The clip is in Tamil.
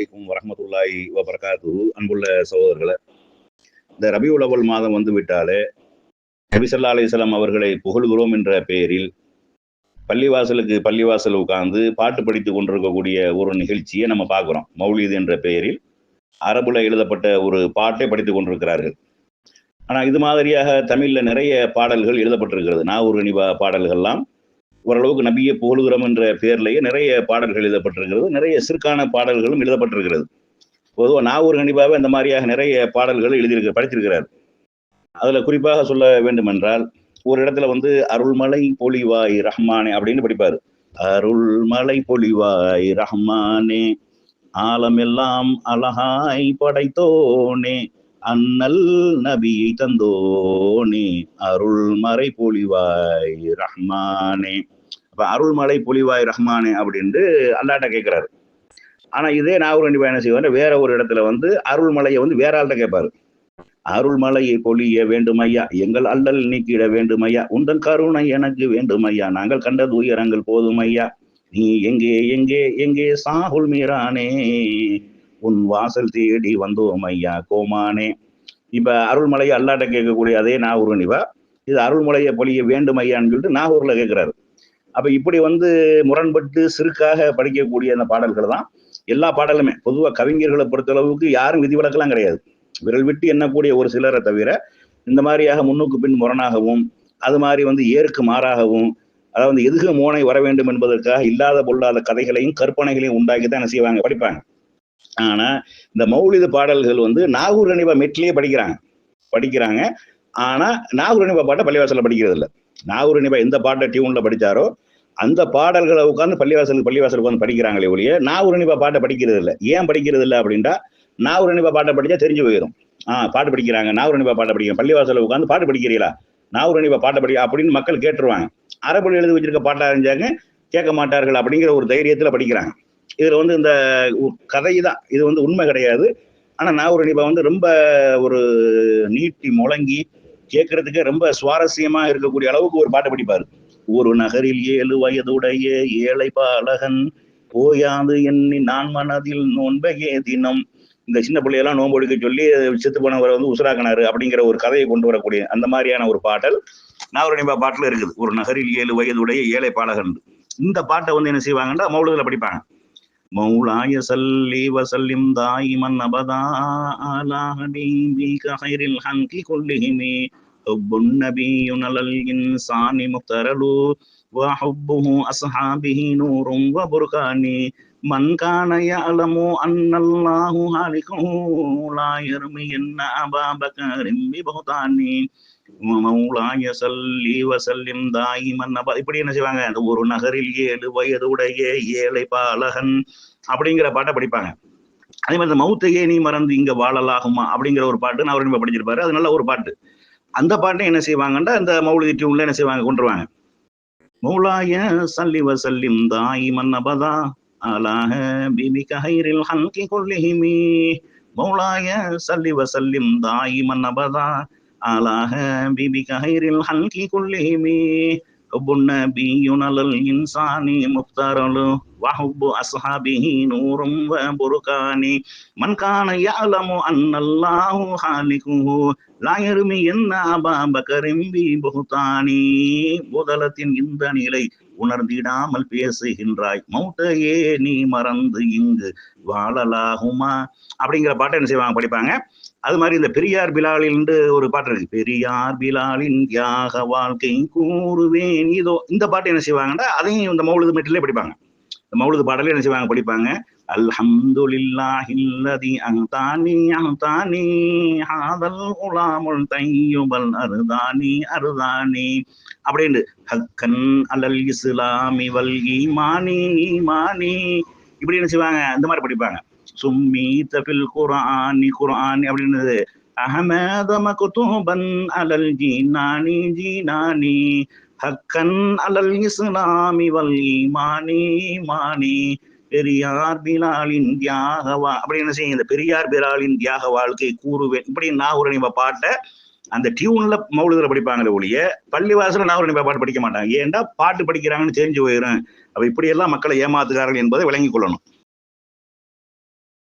அலைக்கும் வரமத்துல்லாய் வபரகாத்து அன்புள்ள சகோதரர்களை இந்த ரபி உலவல் மாதம் வந்து விட்டாலே நபிசல்லா அலிஸ்லாம் அவர்களை புகழ்கிறோம் என்ற பெயரில் பள்ளிவாசலுக்கு பள்ளிவாசல் உட்கார்ந்து பாட்டு படித்து கொண்டிருக்கக்கூடிய ஒரு நிகழ்ச்சியை நம்ம பார்க்குறோம். மௌலிது என்ற பெயரில் அரபுல எழுதப்பட்ட ஒரு பாட்டை படித்து கொண்டிருக்கிறார்கள். ஆனால் இது மாதிரியாக தமிழில் நிறைய பாடல்கள் எழுதப்பட்டிருக்கிறது. நாகூர் நிபா பாடல்கள்லாம் ஓரளவுக்கு நபியை புகழுகிறோம் என்ற பெயர்லேயே நிறைய பாடல்கள் எழுதப்பட்டிருக்கிறது. நிறைய சிறுக்கான பாடல்களும் எழுதப்பட்டிருக்கிறது. பொதுவாக நாகூர் கண்டிப்பாகவே அந்த மாதிரியாக நிறைய பாடல்கள் எழுதியிருக்க படித்திருக்கிறார் அதில் குறிப்பாக சொல்ல வேண்டுமென்றால் ஒரு இடத்துல வந்து அருள்மலை பொலிவாய் ரஹ்மானே அப்படின்னு படிப்பார். அருள்மலை பொலிவாய் ரஹ்மானே ஆலமெல்லாம் அழகாய் படைத்தோனே அண்ணல் நபியை தந்தோனே அருள்மறை பொலிவாய் ரஹ்மானே. அப்ப அருள்மலை பொலிவாய் ரஹ்மானே அப்படின்ட்டு அல்லாட்ட கேட்கிறாரு ஆனா இதே நாகூர் கண்டிப்பா என்ன செய்வார் வேற ஒரு இடத்துல வந்து அருள்மலையை வந்து வேற ஆள்கிட்ட கேட்பாரு அருள்மலையை பொழிய வேண்டும் ஐயா எங்கள் அல்லல் நீக்கிட வேண்டும் ஐயா உந்தன் கருணை எனக்கு வேண்டும் ஐயா நாங்கள் கண்டது உயரங்கள் போதும் ஐயா நீ எங்கே எங்கே எங்கே சாகுல் மீரானே. உன் வாசல் தேடி வந்தோம் ஐயா கோமானே. இப்ப அருள்மலையை அல்லாட்ட கேட்கக்கூடிய அதே நாகூர் நிவா இது அருள்மலையை பொழிய வேண்டும் ஐயான்னு சொல்லிட்டு நாகூர்ல கேட்கிறாரு அப்ப இப்படி வந்து முரண்பட்டு சிறுக்காக படிக்கக்கூடிய அந்த பாடல்கள் தான் எல்லா பாடலுமே. பொதுவாக கவிஞர்களை பொறுத்தளவுக்கு யாரும் விதிவிலக்கெல்லாம் கிடையாது. விரல் விட்டு எண்ணக்கூடிய ஒரு சிலரை தவிர இந்த மாதிரியாக முன்னுக்கு பின் முரணாகவும் அது மாதிரி வந்து ஏற்கு மாறாகவும் அதாவது எதுக மோனை வர வேண்டும் என்பதற்காக இல்லாத பொல்லாத கதைகளையும் கற்பனைகளையும் உண்டாக்கி தான் என்ன செய்வாங்க? படிப்பாங்க. ஆனா இந்த மௌலித பாடல்கள் வந்து நாகூர் அணிபா மெட்லயே படிக்கிறாங்க. படிக்கிறாங்க. ஆனா நாகூர் அணிபா பாட்டை பள்ளிவாசல்ல படிக்கிறது இல்லை நாகூர் அணிபா எந்த பாட்டை டியூன்ல படிச்சாரோ அந்த பாடல்களை உட்காந்து பள்ளிவாசலுக்கு பள்ளிவாசல் உட்காந்து படிக்கிறாங்களே ஒழிய நாகூர் அணிபா பாட்டை படிக்கிறது இல்லை ஏன் படிக்கிறது இல்லை அப்படின்ட்டா நாகூர் அணிவா பாட்டை படிச்சா தெரிஞ்சு போயிடும் ஆஹ் பாட்டு படிக்கிறாங்க. நாகூர் அணிபா பாட்டை படிக்கிறாங்க பள்ளிவாசல உட்காந்து பாட்டு படிக்கிறீங்களா? நாகூர் அணிபா பாட்டை படி அப்படின்னு மக்கள் கேட்டுருவாங்க. அரபு எழுதி வச்சிருக்க பாட்டா அறிஞ்சாங்க கேட்க மாட்டார்கள் அப்படிங்கிற ஒரு தைரியத்துல படிக்கிறாங்க. இதுல வந்து இந்த கதை தான் இது வந்து உண்மை கிடையாது. ஆனா ஒரு அணிபா வந்து ரொம்ப ஒரு நீட்டி முழங்கி கேட்கறதுக்கு ரொம்ப சுவாரஸ்யமா இருக்கக்கூடிய அளவுக்கு ஒரு பாட்டு படிப்பாரு. ஒரு நகரில் ஏழு வயதுடைய ஏழை பாலகன் போயாது எண்ணி நான் மனதில் நோன்பையே தினம். இந்த சின்ன பிள்ளையெல்லாம் நோன்பு ஒழிக்க சொல்லி செத்து போனவரை வந்து உசுராக்கினாரு அப்படிங்கிற ஒரு கதையை கொண்டு வரக்கூடிய அந்த மாதிரியான ஒரு பாடல் நாவரணிபா பாட்டில் இருக்குது. ஒரு நகரில் ஏழு வயதுடைய ஏழை பாலகன். இந்த பாட்டை வந்து என்ன செய்வாங்கன்னா மௌலத்தில் படிப்பாங்க. مولاي صلي وسلم دائما ابدا على حبيبك خير الخلق كلهم حب النبي على الانسان مقترل وحبه اصحابه نور وبركان من كان يعلم أن الله خالقه لا يرمين أبا بكر ببهتان மௌலாய சல்லி வசல்லிம் தாயிமன் அப்ப இப்படி என்ன செய்வாங்க அந்த ஒரு நகரில் ஏழு வயதுடைய ஏழை பாலகன் அப்படிங்கிற பாட்டை படிப்பாங்க அதே மாதிரி இந்த மௌத்தையே நீ மறந்து இங்க வாழலாகுமா அப்படிங்கிற ஒரு பாட்டு நான் அவர் படிச்சிருப்பாரு அது நல்ல ஒரு பாட்டு அந்த பாட்டை என்ன செய்வாங்கன்னா இந்த மௌலிதி டியூன்ல என்ன செய்வாங்க கொண்டுருவாங்க மௌலாய சல்லி வசல்லிம் தாய் மன்னபதா அலாஹ பிபி கஹைரில் ஹல்கி கொல்லிஹிமி மௌலாய சல்லி வசல்லிம் தாய் மன்னபதா அலாஹ பிபி கஹைரில் ஹல்கி கொல்லிஹிமி حب النبي على الإنسان مختار وحب أصحابه نور وبركان من كان يعلم أن الله خالقه லா எருமையன் அபா பக்கரிம் புகுத்தானி முதலத்தின் இந்த நிலை உணர்ந்திடாமல் பேசுகின்றாய். மௌட்டையே நீ மறந்து இங்கு வாழலாகுமா? அப்படிங்கிற பாட்டை என்ன செய்வாங்க படிப்பாங்க. அது மாதிரி இந்த பெரியார் பிலாலின் ஒரு பாட்டு இருக்கு. பெரியார் பிலாலின் தியாக வாழ்க்கை கூறுவேன். இதோ இந்த பாட்டு என்ன செய்வாங்கன்னா அதையும் இந்த மௌலது மெட்டிலே படிப்பாங்க. இந்த மௌலது பாடலே என்ன செய்வாங்க படிப்பாங்க. அல்ஹம்துலில்லாஹில்லதி அஹ்தானி அஹ்தானி ஹாதல் உலாமுல் தையுபல் அருதானி அருதானி. அப்படின்னு ஹக்கன் அலல் இஸ்லாமி வல் ஈமானி ஈமானி. இப்படி என்ன செய்வாங்க? இந்த மாதிரி படிப்பாங்க. சும்மி தபில் குரானி குரானி அப்படின்னு அஹமத மகுதூபன் அலல் ஜீனானி ஜீனானி. ஹக்கன் அலல் இஸ்லாமி வல் ஈமானி ஈமானி. பெரியார் பிலாலின் தியாகவா. அப்படி என்ன செய்யும்? இந்த பெரியார் பிலாலின் தியாக வாழ்க்கை கூறுவேன். இப்படி நாகூர் பாட்டை அந்த டியூன்ல மௌலுதுல படிப்பாங்களே ஒழிய பள்ளிவாசல நாகூர் பாட்டு படிக்க மாட்டாங்க. ஏன்டா பாட்டு படிக்கிறாங்கன்னு தெரிஞ்சு போயிடும் அப்ப இப்படியெல்லாம் மக்களை ஏமாத்துகிறார்கள் என்பதை விளங்கிக் கொள்ளணும்.